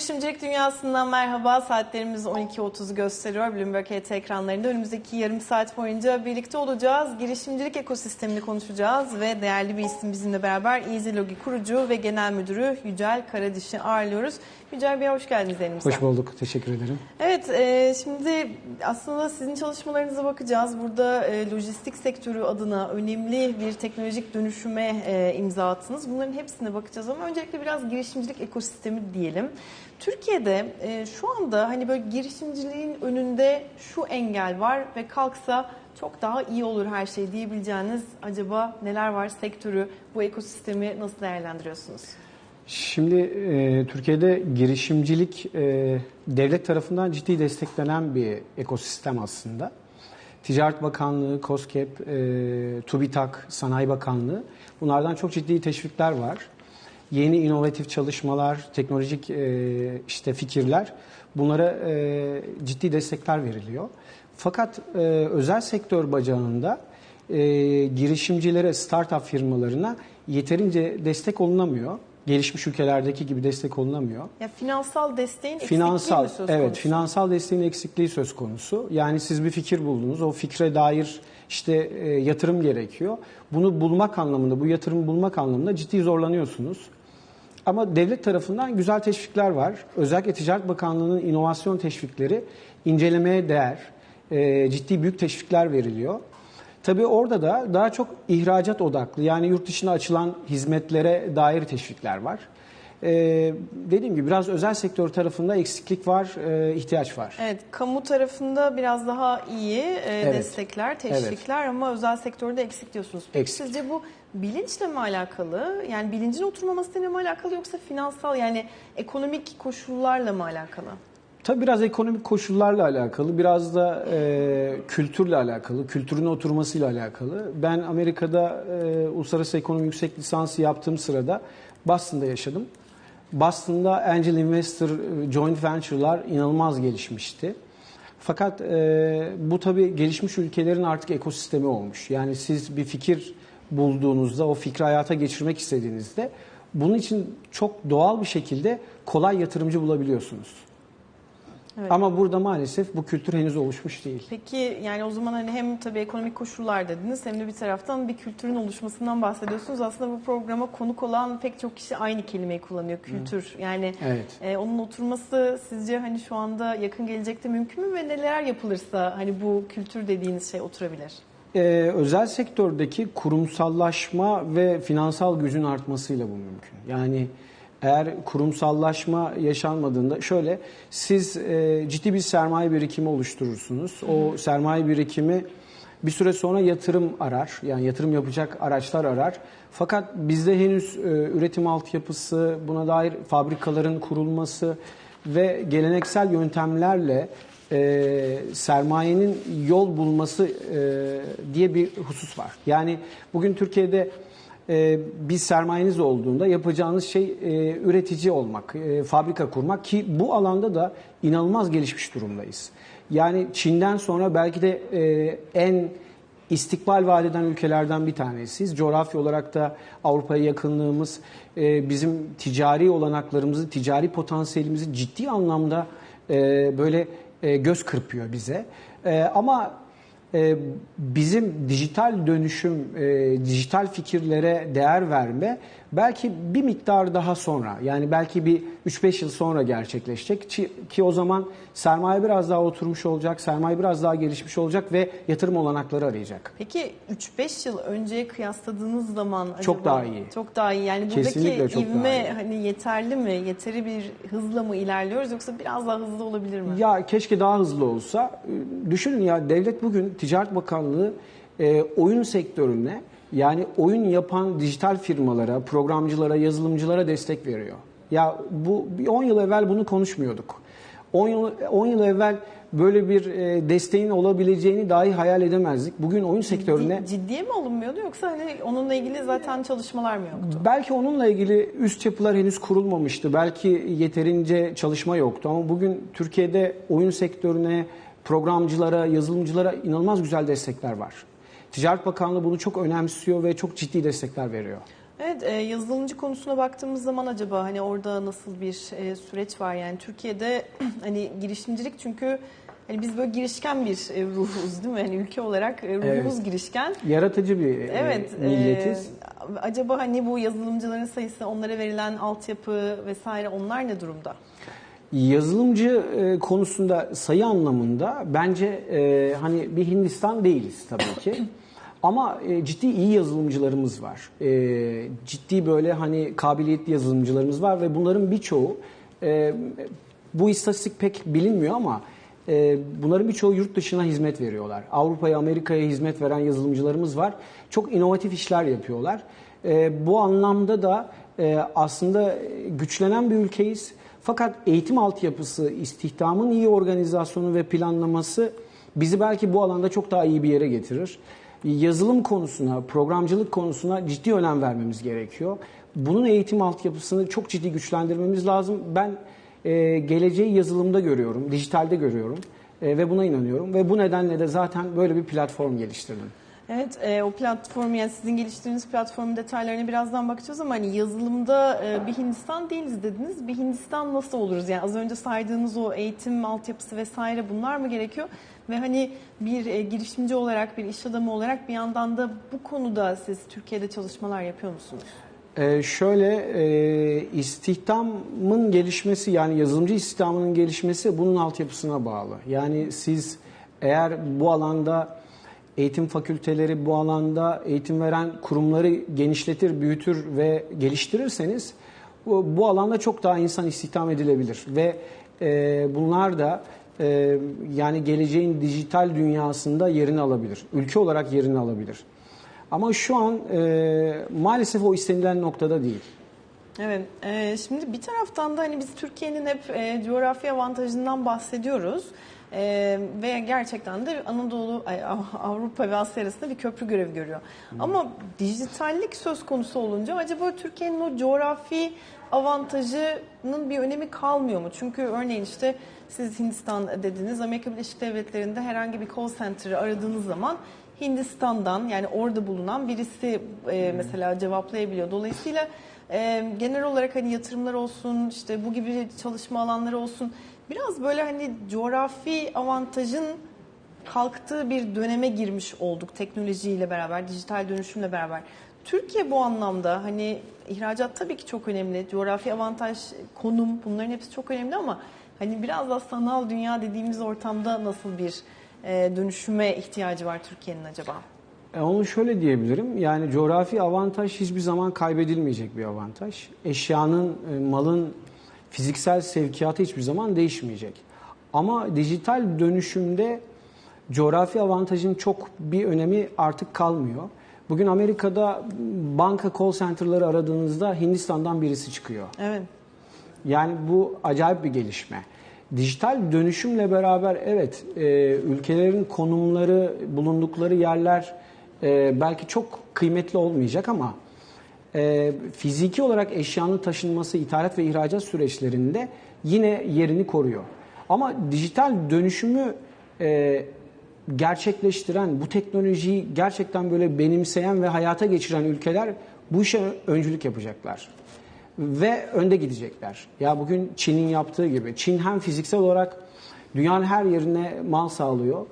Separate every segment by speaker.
Speaker 1: Girişimcilik dünyasından merhaba. Saatlerimiz 12.30 gösteriyor. Bloomberg HT ekranlarında önümüzdeki yarım saat boyunca birlikte olacağız. Girişimcilik ekosistemini konuşacağız ve değerli bir isim bizimle beraber EasyLogi kurucu ve genel müdürü Yücel Karadiş'i ağırlıyoruz. Yücel Bey hoş geldiniz elimize.
Speaker 2: Hoş bulduk. Teşekkür ederim.
Speaker 1: Evet, e, şimdi aslında sizin çalışmalarınıza bakacağız. Burada e, lojistik sektörü adına önemli bir teknolojik dönüşüme e, imza attınız. Bunların hepsine bakacağız ama öncelikle biraz girişimcilik ekosistemi diyelim. Türkiye'de e, şu anda hani böyle girişimciliğin önünde şu engel var ve kalksa çok daha iyi olur her şey diyebileceğiniz acaba neler var sektörü, bu ekosistemi nasıl değerlendiriyorsunuz?
Speaker 2: Şimdi e, Türkiye'de girişimcilik e, devlet tarafından ciddi desteklenen bir ekosistem aslında. Ticaret Bakanlığı, KOSGEB, e, TÜBİTAK, Sanayi Bakanlığı bunlardan çok ciddi teşvikler var. Yeni inovatif çalışmalar, teknolojik e, işte fikirler bunlara e, ciddi destekler veriliyor. Fakat e, özel sektör bacağında e, girişimcilere, startup firmalarına yeterince destek olunamıyor. Gelişmiş ülkelerdeki gibi destek olunamıyor.
Speaker 1: Ya finansal desteğin
Speaker 2: Finansal,
Speaker 1: eksikliği mi söz
Speaker 2: evet,
Speaker 1: konusu?
Speaker 2: finansal desteğin eksikliği söz konusu. Yani siz bir fikir buldunuz, o fikre dair işte e, yatırım gerekiyor. Bunu bulmak anlamında, bu yatırımı bulmak anlamında ciddi zorlanıyorsunuz. Ama devlet tarafından güzel teşvikler var. Özellikle Ticaret Bakanlığı'nın inovasyon teşvikleri incelemeye değer. E, ciddi büyük teşvikler veriliyor. Tabii orada da daha çok ihracat odaklı yani yurt dışına açılan hizmetlere dair teşvikler var. Ee, dediğim gibi biraz özel sektör tarafında eksiklik var, e, ihtiyaç var.
Speaker 1: Evet, kamu tarafında biraz daha iyi e,
Speaker 2: Evet.
Speaker 1: destekler, teşvikler ama özel sektörde eksik diyorsunuz. Peki
Speaker 2: Eksik.
Speaker 1: sizce bu bilinçle mi alakalı? Yani bilincin oturmamasıyla mı alakalı yoksa finansal yani ekonomik koşullarla mı alakalı?
Speaker 2: Tabii biraz ekonomik koşullarla alakalı, biraz da e, kültürle alakalı, kültürün oturmasıyla alakalı. Ben Amerika'da e, uluslararası ekonomi yüksek lisansı yaptığım sırada Boston'da yaşadım. Boston'da angel investor e, joint venture'lar inanılmaz gelişmişti. Fakat e, bu tabii gelişmiş ülkelerin artık ekosistemi olmuş. Yani siz bir fikir bulduğunuzda, o fikri hayata geçirmek istediğinizde bunun için çok doğal bir şekilde kolay yatırımcı bulabiliyorsunuz.
Speaker 1: Evet.
Speaker 2: Ama burada maalesef bu kültür henüz oluşmuş değil.
Speaker 1: Peki yani o zaman hani hem tabii ekonomik koşullar dediniz hem de bir taraftan bir kültürün oluşmasından bahsediyorsunuz. Aslında bu programa konuk olan pek çok kişi aynı kelimeyi kullanıyor kültür. Yani
Speaker 2: Evet.
Speaker 1: e, onun oturması sizce hani şu anda yakın gelecekte mümkün mü ve neler yapılırsa hani bu kültür dediğiniz şey oturabilir?
Speaker 2: Ee, özel sektördeki kurumsallaşma ve finansal gücün artmasıyla bu mümkün. Yani eğer kurumsallaşma yaşanmadığında şöyle siz e, ciddi bir sermaye birikimi oluşturursunuz. O sermaye birikimi bir süre sonra yatırım arar. Yani yatırım yapacak araçlar arar. Fakat bizde henüz e, üretim altyapısı, buna dair fabrikaların kurulması ve geleneksel yöntemlerle e, sermayenin yol bulması e, diye bir husus var. Yani bugün Türkiye'de e, bir sermayeniz olduğunda yapacağınız şey e, üretici olmak, e, fabrika kurmak ki bu alanda da inanılmaz gelişmiş durumdayız. Yani Çin'den sonra belki de e, en istikbal vaat eden ülkelerden bir tanesiyiz. Coğrafya olarak da Avrupa'ya yakınlığımız bizim ticari olanaklarımızı, ticari potansiyelimizi ciddi anlamda böyle göz kırpıyor bize. Ama bizim dijital dönüşüm, e, dijital fikirlere değer verme belki bir miktar daha sonra yani belki bir 3-5 yıl sonra gerçekleşecek ki, ki o zaman sermaye biraz daha oturmuş olacak, sermaye biraz daha gelişmiş olacak ve yatırım olanakları arayacak.
Speaker 1: Peki 3-5 yıl önceye kıyasladığınız zaman
Speaker 2: Çok
Speaker 1: acaba-
Speaker 2: daha iyi.
Speaker 1: Çok daha iyi. Yani buradaki
Speaker 2: Kesinlikle daha
Speaker 1: ivme hani yeterli mi? Yeteri bir hızla mı ilerliyoruz yoksa biraz daha hızlı olabilir mi?
Speaker 2: Ya keşke daha hızlı olsa. Ee, Düşünün ya devlet bugün Ticaret Bakanlığı e, oyun sektörüne yani oyun yapan dijital firmalara, programcılara, yazılımcılara destek veriyor. Ya bu bir 10 yıl evvel bunu konuşmuyorduk. 10 yıl 10 yıl evvel böyle bir e, desteğin olabileceğini dahi hayal edemezdik. Bugün oyun sektörüne
Speaker 1: Ciddi- Ciddiye mi alınmıyordu yoksa hani onunla ilgili zaten çalışmalar mı yoktu?
Speaker 2: Belki onunla ilgili üst yapılar henüz kurulmamıştı. Belki yeterince çalışma yoktu. Ama bugün Türkiye'de oyun sektörüne, programcılara, yazılımcılara inanılmaz güzel destekler var. Ticaret Bakanlığı bunu çok önemsiyor ve çok ciddi destekler veriyor.
Speaker 1: Evet, e, yazılımcı konusuna baktığımız zaman acaba hani orada nasıl bir e, süreç var? Yani Türkiye'de hani girişimcilik çünkü hani biz böyle girişken bir e, ruhuz değil mi? Hani ülke olarak e, ruhumuz
Speaker 2: Evet.
Speaker 1: girişken.
Speaker 2: Yaratıcı bir e,
Speaker 1: Evet. e,
Speaker 2: milletiz.
Speaker 1: acaba hani bu yazılımcıların sayısı, onlara verilen altyapı vesaire onlar ne durumda?
Speaker 2: Yazılımcı e, konusunda sayı anlamında bence e, hani bir Hindistan değiliz tabii ki. Ama e, ciddi iyi yazılımcılarımız var. E, ciddi böyle hani kabiliyetli yazılımcılarımız var ve bunların birçoğu e, bu istatistik pek bilinmiyor ama e, bunların birçoğu yurt dışına hizmet veriyorlar. Avrupa'ya, Amerika'ya hizmet veren yazılımcılarımız var. Çok inovatif işler yapıyorlar. E, bu anlamda da e, aslında güçlenen bir ülkeyiz. Fakat eğitim altyapısı, istihdamın iyi organizasyonu ve planlaması bizi belki bu alanda çok daha iyi bir yere getirir. Yazılım konusuna, programcılık konusuna ciddi önem vermemiz gerekiyor. Bunun eğitim altyapısını çok ciddi güçlendirmemiz lazım. Ben e, geleceği yazılımda görüyorum, dijitalde görüyorum e, ve buna inanıyorum. Ve bu nedenle de zaten böyle bir platform geliştirdim.
Speaker 1: Evet, e, o platform yani sizin geliştirdiğiniz platformun detaylarına birazdan bakacağız ama hani yazılımda e, bir Hindistan değiliz dediniz. Bir Hindistan nasıl oluruz? Yani az önce saydığınız o eğitim altyapısı vesaire bunlar mı gerekiyor? Ve hani bir e, girişimci olarak, bir iş adamı olarak bir yandan da bu konuda siz Türkiye'de çalışmalar yapıyor musunuz?
Speaker 2: Ee, şöyle e, istihdamın gelişmesi yani yazılımcı istihdamının gelişmesi bunun altyapısına bağlı. Yani siz eğer bu alanda eğitim fakülteleri bu alanda eğitim veren kurumları genişletir, büyütür ve geliştirirseniz bu, bu alanda çok daha insan istihdam edilebilir ve e, bunlar da e, yani geleceğin dijital dünyasında yerini alabilir. Ülke olarak yerini alabilir. Ama şu an e, maalesef o istenilen noktada değil.
Speaker 1: Evet, e, şimdi bir taraftan da hani biz Türkiye'nin hep e, coğrafi avantajından bahsediyoruz. E, ve gerçekten de Anadolu, ay, Avrupa ve Asya arasında bir köprü görevi görüyor. Ama dijitallik söz konusu olunca acaba Türkiye'nin o coğrafi avantajının bir önemi kalmıyor mu? Çünkü örneğin işte siz Hindistan dediniz, Amerika Birleşik Devletleri'nde herhangi bir call center'ı aradığınız zaman Hindistan'dan yani orada bulunan birisi e, mesela cevaplayabiliyor. Dolayısıyla e, genel olarak hani yatırımlar olsun, işte bu gibi çalışma alanları olsun biraz böyle hani coğrafi avantajın kalktığı bir döneme girmiş olduk teknolojiyle beraber, dijital dönüşümle beraber. Türkiye bu anlamda hani ihracat tabii ki çok önemli, coğrafi avantaj, konum bunların hepsi çok önemli ama hani biraz da sanal dünya dediğimiz ortamda nasıl bir e, dönüşüme ihtiyacı var Türkiye'nin acaba?
Speaker 2: E, onu şöyle diyebilirim. Yani coğrafi avantaj hiçbir zaman kaybedilmeyecek bir avantaj. Eşyanın, e, malın fiziksel sevkiyatı hiçbir zaman değişmeyecek. Ama dijital dönüşümde coğrafi avantajın çok bir önemi artık kalmıyor. Bugün Amerika'da banka call center'ları aradığınızda Hindistan'dan birisi çıkıyor.
Speaker 1: Evet.
Speaker 2: Yani bu acayip bir gelişme. Dijital dönüşümle beraber evet e, ülkelerin konumları, bulundukları yerler e, belki çok kıymetli olmayacak ama e, fiziki olarak eşyanın taşınması, ithalat ve ihracat süreçlerinde yine yerini koruyor. Ama dijital dönüşümü e, gerçekleştiren, bu teknolojiyi gerçekten böyle benimseyen ve hayata geçiren ülkeler bu işe öncülük yapacaklar ve önde gidecekler. Ya bugün Çin'in yaptığı gibi. Çin hem fiziksel olarak dünyanın her yerine mal sağlıyor.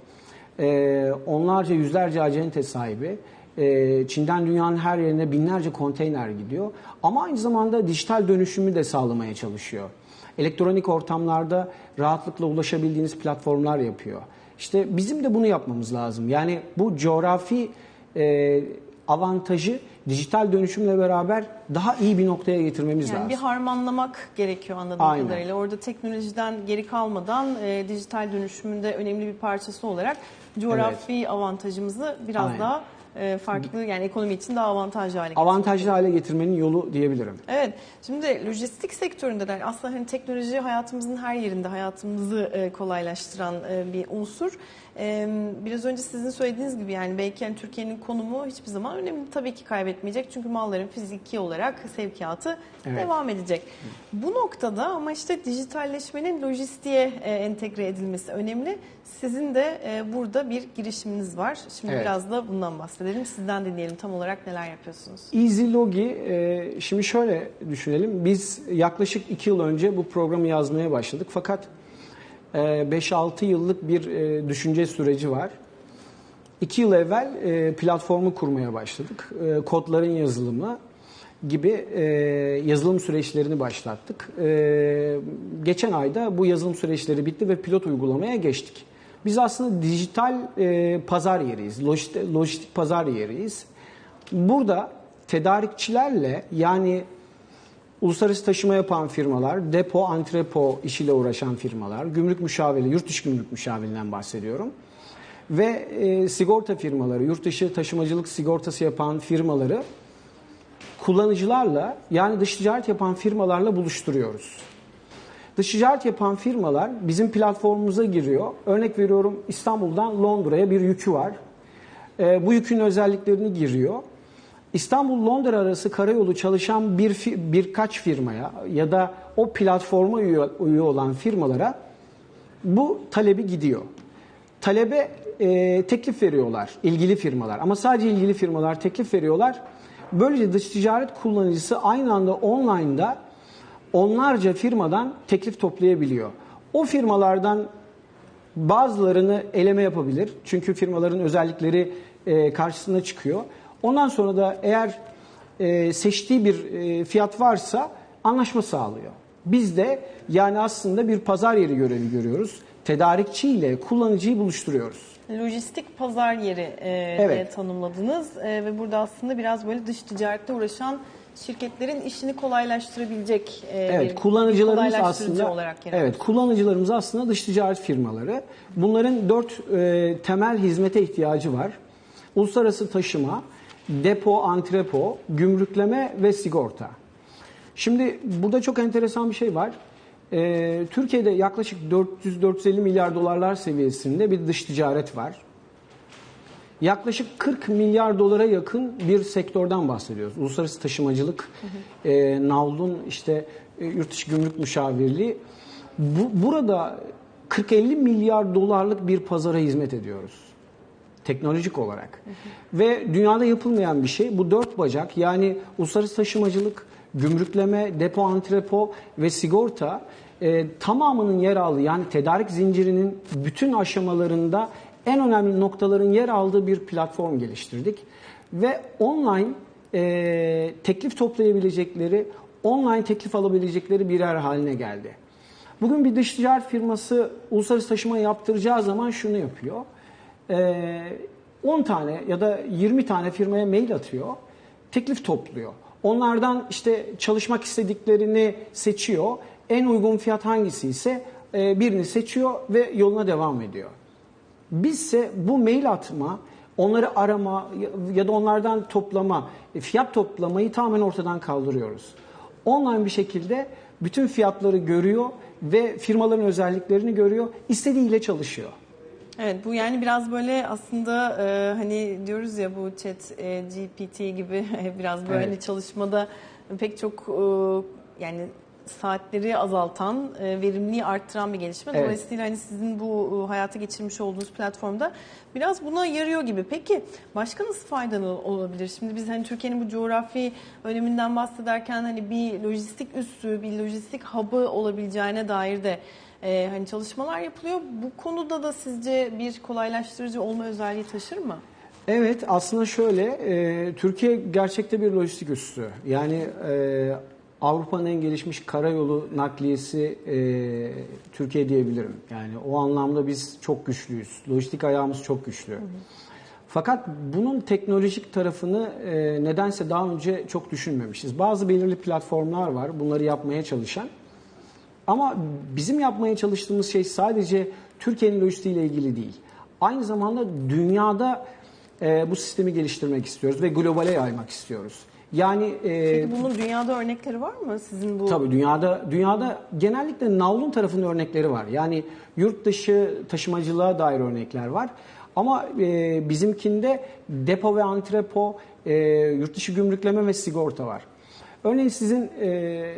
Speaker 2: Ee, onlarca yüzlerce acente sahibi. Ee, Çin'den dünyanın her yerine binlerce konteyner gidiyor. Ama aynı zamanda dijital dönüşümü de sağlamaya çalışıyor. Elektronik ortamlarda rahatlıkla ulaşabildiğiniz platformlar yapıyor. İşte bizim de bunu yapmamız lazım. Yani bu coğrafi e, avantajı dijital dönüşümle beraber daha iyi bir noktaya getirmemiz
Speaker 1: Yani
Speaker 2: lazım.
Speaker 1: bir harmanlamak gerekiyor anladığım
Speaker 2: Aynen.
Speaker 1: kadarıyla. Orada teknolojiden geri kalmadan e, dijital dönüşümünde önemli bir parçası olarak coğrafi avantajımızı biraz
Speaker 2: Aynen.
Speaker 1: daha e, farklı yani ekonomi için daha avantajlı hale getirmek.
Speaker 2: Avantajlı hale getirmenin yolu diyebilirim.
Speaker 1: Evet. Şimdi lojistik sektöründe de aslında hani teknoloji hayatımızın her yerinde hayatımızı e, kolaylaştıran e, bir unsur. Biraz önce sizin söylediğiniz gibi yani belki yani Türkiye'nin konumu hiçbir zaman önemli tabii ki kaybet gerekmeyecek. Çünkü malların fiziki olarak sevkiyatı
Speaker 2: Evet.
Speaker 1: devam edecek. Bu noktada ama işte dijitalleşmenin lojistiğe e, entegre edilmesi önemli. Sizin de e, burada bir girişiminiz var. Şimdi
Speaker 2: Evet.
Speaker 1: biraz da bundan bahsedelim. Sizden dinleyelim tam olarak neler yapıyorsunuz.
Speaker 2: Easy Logi, e, şimdi şöyle düşünelim. Biz yaklaşık 2 yıl önce bu programı yazmaya başladık. Fakat 5-6 yıllık bir e, düşünce süreci var. 2 yıl evvel e, platformu kurmaya başladık. E, kodların yazılımı gibi yazılım süreçlerini başlattık. Geçen ayda bu yazılım süreçleri bitti ve pilot uygulamaya geçtik. Biz aslında dijital pazar yeriyiz, lojistik, lojistik pazar yeriyiz. Burada tedarikçilerle yani uluslararası taşıma yapan firmalar, depo, antrepo işiyle uğraşan firmalar, gümrük müşaviri, yurt dışı gümrük müşavirinden bahsediyorum. Ve e, sigorta firmaları, yurt dışı taşımacılık sigortası yapan firmaları kullanıcılarla yani dış ticaret yapan firmalarla buluşturuyoruz. Dış ticaret yapan firmalar bizim platformumuza giriyor. Örnek veriyorum İstanbul'dan Londra'ya bir yükü var. E, bu yükün özelliklerini giriyor. İstanbul-Londra arası karayolu çalışan bir birkaç firmaya ya da o platforma üye olan firmalara bu talebi gidiyor. Talebe e, teklif veriyorlar ilgili firmalar ama sadece ilgili firmalar teklif veriyorlar. Böylece dış ticaret kullanıcısı aynı anda online'da onlarca firmadan teklif toplayabiliyor. O firmalardan bazılarını eleme yapabilir. Çünkü firmaların özellikleri e, karşısına çıkıyor. Ondan sonra da eğer e, seçtiği bir e, fiyat varsa anlaşma sağlıyor. Biz de yani aslında bir pazar yeri görevi görüyoruz. Tedarikçi ile kullanıcıyı buluşturuyoruz.
Speaker 1: Lojistik pazar yeri e,
Speaker 2: Evet.
Speaker 1: diye tanımladınız E, ve burada aslında biraz böyle dış ticarette uğraşan şirketlerin işini kolaylaştırabilecek e,
Speaker 2: Evet,
Speaker 1: bir
Speaker 2: kullanıcılarımız
Speaker 1: kolaylaştırıcı
Speaker 2: aslında
Speaker 1: olarak yer
Speaker 2: Evet, kullanıcılarımız aslında dış ticaret firmaları. Bunların dört e, temel hizmete ihtiyacı var. Uluslararası taşıma, depo, antrepo, gümrükleme ve sigorta. Şimdi burada çok enteresan bir şey var. E, Türkiye'de yaklaşık 400-450 milyar dolarlar seviyesinde bir dış ticaret var. Yaklaşık 40 milyar dolara yakın bir sektörden bahsediyoruz. Uluslararası taşımacılık, e, navlun işte e, yurt dışı gümrük müşavirliği. Bu, burada 40-50 milyar dolarlık bir pazara hizmet ediyoruz. Teknolojik olarak. Ve dünyada yapılmayan bir şey. Bu dört bacak yani uluslararası taşımacılık, gümrükleme, depo, antrepo ve sigorta e, tamamının yer aldığı yani tedarik zincirinin bütün aşamalarında en önemli noktaların yer aldığı bir platform geliştirdik. Ve online e, teklif toplayabilecekleri, online teklif alabilecekleri birer haline geldi. Bugün bir dış ticaret firması uluslararası taşıma yaptıracağı zaman şunu yapıyor. Ee, 10 tane ya da 20 tane firmaya mail atıyor, teklif topluyor. Onlardan işte çalışmak istediklerini seçiyor. En uygun fiyat hangisi ise e, birini seçiyor ve yoluna devam ediyor. Bizse bu mail atma, onları arama ya da onlardan toplama, e, fiyat toplamayı tamamen ortadan kaldırıyoruz. Online bir şekilde bütün fiyatları görüyor ve firmaların özelliklerini görüyor, istediğiyle çalışıyor.
Speaker 1: Evet bu yani biraz böyle aslında e, hani diyoruz ya bu chat e, GPT gibi biraz böyle
Speaker 2: Evet.
Speaker 1: hani çalışmada pek çok e, yani saatleri azaltan, e, verimliliği arttıran bir gelişme.
Speaker 2: Evet.
Speaker 1: Dolayısıyla hani sizin bu e, hayata geçirmiş olduğunuz platformda biraz buna yarıyor gibi. Peki başka nasıl faydalı olabilir? Şimdi biz hani Türkiye'nin bu coğrafi öneminden bahsederken hani bir lojistik üssü, bir lojistik hub'ı olabileceğine dair de e, hani çalışmalar yapılıyor. Bu konuda da sizce bir kolaylaştırıcı olma özelliği taşır mı?
Speaker 2: Evet aslında şöyle e, Türkiye gerçekte bir lojistik üssü. Yani e, Avrupa'nın en gelişmiş karayolu nakliyesi e, Türkiye diyebilirim. Yani o anlamda biz çok güçlüyüz. Lojistik ayağımız çok güçlü. Fakat bunun teknolojik tarafını e, nedense daha önce çok düşünmemişiz. Bazı belirli platformlar var bunları yapmaya çalışan. Ama bizim yapmaya çalıştığımız şey sadece Türkiye'nin lojistiği ile ilgili değil. Aynı zamanda dünyada e, bu sistemi geliştirmek istiyoruz ve globale yaymak istiyoruz. Yani e,
Speaker 1: Peki bunun dünyada örnekleri var mı? Sizin bu
Speaker 2: tabii dünyada dünyada genellikle navlun tarafının örnekleri var. Yani yurt dışı taşımacılığa dair örnekler var. Ama e, bizimkinde depo ve antrepo, e, yurt dışı gümrükleme ve sigorta var. Örneğin sizin e,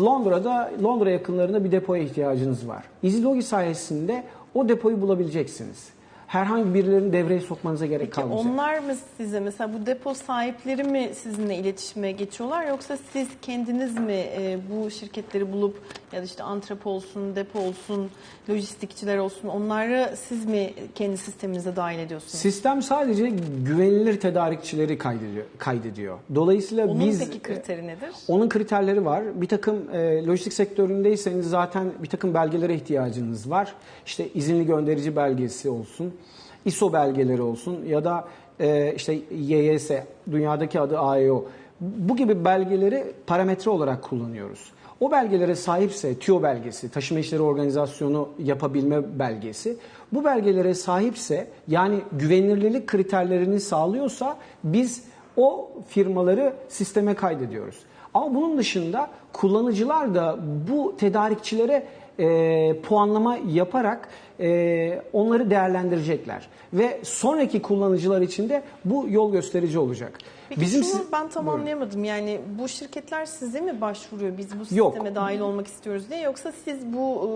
Speaker 2: Londra'da, Londra yakınlarında bir depoya ihtiyacınız var. EasyLogi sayesinde o depoyu bulabileceksiniz. Herhangi birilerini devreye sokmanıza gerek
Speaker 1: Peki
Speaker 2: kalmayacak.
Speaker 1: onlar mı size mesela bu depo sahipleri mi sizinle iletişime geçiyorlar yoksa siz kendiniz mi e, bu şirketleri bulup ya da işte antrepo olsun, depo olsun, lojistikçiler olsun onları siz mi kendi sisteminize dahil ediyorsunuz?
Speaker 2: Sistem sadece güvenilir tedarikçileri kaydediyor. kaydediyor. Dolayısıyla
Speaker 1: Onun
Speaker 2: biz
Speaker 1: peki kriteri nedir?
Speaker 2: Onun kriterleri var. Bir takım e, lojistik sektöründeyseniz zaten bir takım belgelere ihtiyacınız var. İşte izinli gönderici belgesi olsun, ISO belgeleri olsun ya da e, işte YYS, dünyadaki adı AEO. Bu gibi belgeleri parametre olarak kullanıyoruz. O belgelere sahipse TÜO belgesi, taşıma işleri organizasyonu yapabilme belgesi, bu belgelere sahipse yani güvenilirlik kriterlerini sağlıyorsa biz o firmaları sisteme kaydediyoruz. Ama bunun dışında kullanıcılar da bu tedarikçilere e, puanlama yaparak e, onları değerlendirecekler. Ve sonraki kullanıcılar için de bu yol gösterici olacak.
Speaker 1: Peki şunu
Speaker 2: si-
Speaker 1: ben tam anlayamadım. Yani bu şirketler size mi başvuruyor biz bu
Speaker 2: Yok.
Speaker 1: sisteme dahil olmak istiyoruz diye yoksa siz bu e,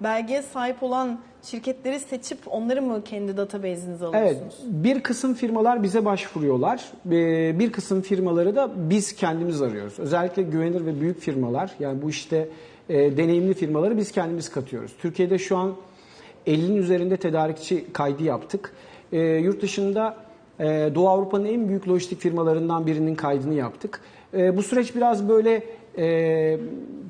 Speaker 1: belgeye sahip olan şirketleri seçip onları mı kendi database'inize
Speaker 2: Evet,
Speaker 1: alıyorsunuz?
Speaker 2: bir kısım firmalar bize başvuruyorlar. Ee, Bir kısım firmaları da biz kendimiz arıyoruz. Özellikle güvenilir ve büyük firmalar, yani bu işte e, deneyimli firmaları biz kendimiz katıyoruz. Türkiye'de şu an 50'nin üzerinde tedarikçi kaydı yaptık. Ee, Yurt dışında e, Doğu Avrupa'nın en büyük lojistik firmalarından birinin kaydını yaptık. E, Bu süreç biraz böyle e,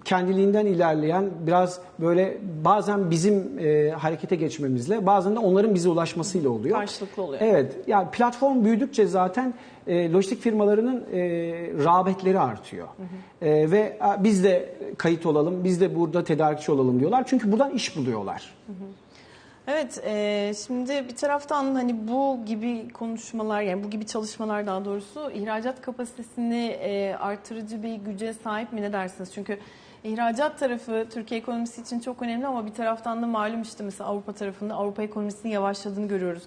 Speaker 2: kendiliğinden ilerleyen, biraz böyle bazen bizim e, harekete geçmemizle, bazen de onların bize ulaşmasıyla oluyor.
Speaker 1: Karşılıklı oluyor.
Speaker 2: Evet, yani platform büyüdükçe zaten e, lojistik firmalarının e, rağbetleri artıyor. E, ve a, biz de kayıt olalım, biz de burada tedarikçi olalım diyorlar. Çünkü buradan iş buluyorlar.
Speaker 1: Evet, e, şimdi bir taraftan hani bu gibi konuşmalar yani bu gibi çalışmalar daha doğrusu ihracat kapasitesini e, artırıcı bir güce sahip mi ne dersiniz? Çünkü ihracat tarafı Türkiye ekonomisi için çok önemli ama bir taraftan da malum işte mesela Avrupa tarafında Avrupa ekonomisinin yavaşladığını görüyoruz.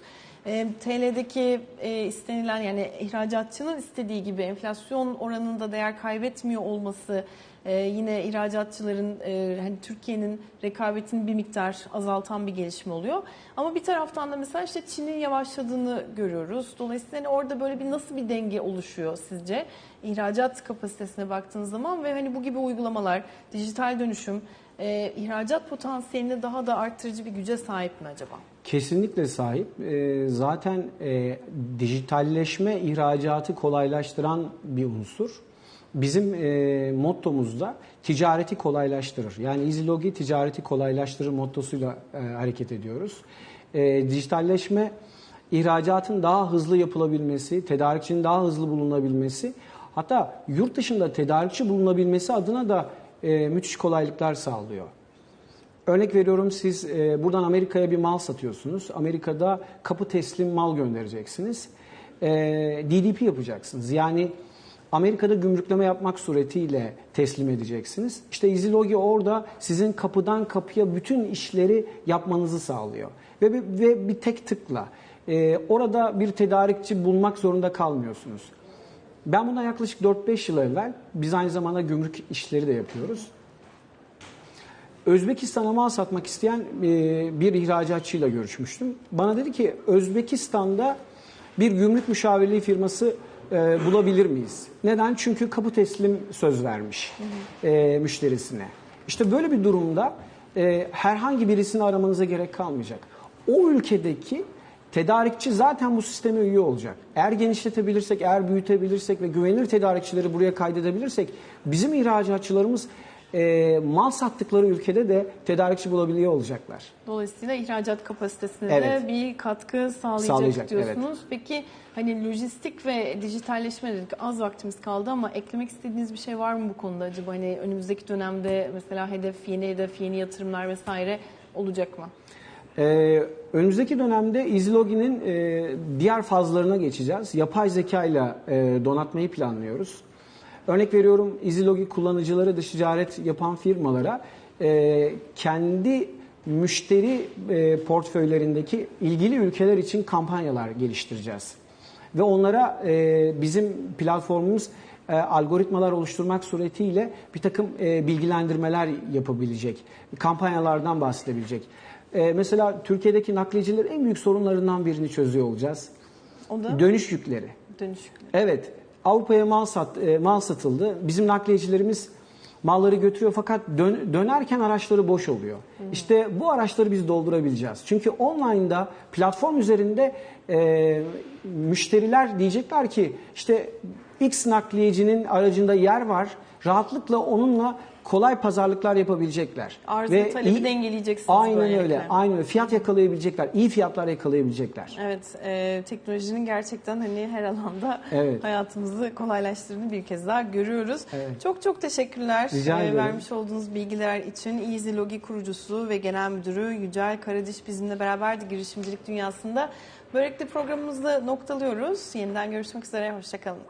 Speaker 1: E, TL'deki e, istenilen yani ihracatçının istediği gibi enflasyon oranında değer kaybetmiyor olması e, yine ihracatçıların e, hani Türkiye'nin rekabetini bir miktar azaltan bir gelişme oluyor. Ama bir taraftan da mesela işte Çin'in yavaşladığını görüyoruz. Dolayısıyla hani orada böyle bir nasıl bir denge oluşuyor sizce? İhracat kapasitesine baktığınız zaman ve hani bu gibi uygulamalar, dijital dönüşüm e, ihracat potansiyelini daha da arttırıcı bir güce sahip mi acaba?
Speaker 2: Kesinlikle sahip. E, zaten e, dijitalleşme ihracatı kolaylaştıran bir unsur. Bizim e, mottomuzda ticareti kolaylaştırır. Yani EasyLogi ticareti kolaylaştırır mottosuyla e, hareket ediyoruz. E, dijitalleşme ihracatın daha hızlı yapılabilmesi, tedarikçinin daha hızlı bulunabilmesi, hatta yurt dışında tedarikçi bulunabilmesi adına da e, müthiş kolaylıklar sağlıyor. Örnek veriyorum siz e, buradan Amerika'ya bir mal satıyorsunuz. Amerika'da kapı teslim mal göndereceksiniz. E, DDP yapacaksınız. Yani Amerika'da gümrükleme yapmak suretiyle teslim edeceksiniz. İşte EasyLogi orada sizin kapıdan kapıya bütün işleri yapmanızı sağlıyor. Ve, bir- ve bir tek tıkla e, orada bir tedarikçi bulmak zorunda kalmıyorsunuz. Ben bundan yaklaşık 4-5 yıl evvel biz aynı zamanda gümrük işleri de yapıyoruz. Özbekistan'a mal satmak isteyen e, bir ihracatçıyla görüşmüştüm. Bana dedi ki Özbekistan'da bir gümrük müşavirliği firması e, bulabilir miyiz? Neden? Çünkü kapı teslim söz vermiş e, müşterisine. İşte böyle bir durumda e, herhangi birisini aramanıza gerek kalmayacak. O ülkedeki tedarikçi zaten bu sisteme üye olacak. Eğer genişletebilirsek, eğer büyütebilirsek ve güvenilir tedarikçileri buraya kaydedebilirsek bizim ihracatçılarımız e, mal sattıkları ülkede de tedarikçi bulabiliyor olacaklar.
Speaker 1: Dolayısıyla ihracat kapasitesine
Speaker 2: Evet.
Speaker 1: de bir katkı sağlayacak,
Speaker 2: Sağlayacak,
Speaker 1: diyorsunuz. Peki hani lojistik ve dijitalleşme dedik az vaktimiz kaldı ama eklemek istediğiniz bir şey var mı bu konuda acaba? Hani önümüzdeki dönemde mesela hedef, yeni hedef, yeni yatırımlar vesaire olacak mı?
Speaker 2: Ee, önümüzdeki dönemde EasyLogi'nin e, diğer fazlarına geçeceğiz. Yapay zeka ile donatmayı planlıyoruz. Örnek veriyorum EasyLogi kullanıcıları dış ticaret yapan firmalara e, kendi müşteri e, portföylerindeki ilgili ülkeler için kampanyalar geliştireceğiz. ve onlara e, bizim platformumuz e, algoritmalar oluşturmak suretiyle bir takım e, bilgilendirmeler yapabilecek, kampanyalardan bahsedebilecek. E, mesela Türkiye'deki nakliyecilerin en büyük sorunlarından birini çözüyor olacağız.
Speaker 1: O da
Speaker 2: Dönüş yükleri.
Speaker 1: dönüşükler.
Speaker 2: Evet, Avrupa'ya mal, sat, e, mal satıldı. Bizim nakliyecilerimiz malları götürüyor fakat dön- dönerken araçları boş oluyor. İşte bu araçları biz doldurabileceğiz. Çünkü online'da platform üzerinde e, müşteriler diyecekler ki işte X nakliyecinin aracında yer var. Rahatlıkla onunla kolay pazarlıklar yapabilecekler.
Speaker 1: Arz
Speaker 2: Ve
Speaker 1: talebi
Speaker 2: iyi-
Speaker 1: dengeleyeceksiniz
Speaker 2: Aynen öyle. Aynen öyle. Fiyat yakalayabilecekler. iyi fiyatlar yakalayabilecekler.
Speaker 1: Evet, e, teknolojinin gerçekten hani her alanda
Speaker 2: Evet.
Speaker 1: hayatımızı kolaylaştırdığını bir kez daha görüyoruz.
Speaker 2: Evet.
Speaker 1: Çok çok teşekkürler
Speaker 2: Rica
Speaker 1: e, vermiş olduğunuz bilgiler için. Easy Logi kurucusu ve genel müdürü Yücel Karadiş bizimle beraberdi girişimcilik dünyasında. Böylelikle programımızı noktalıyoruz. Yeniden görüşmek üzere, hoşçakalın.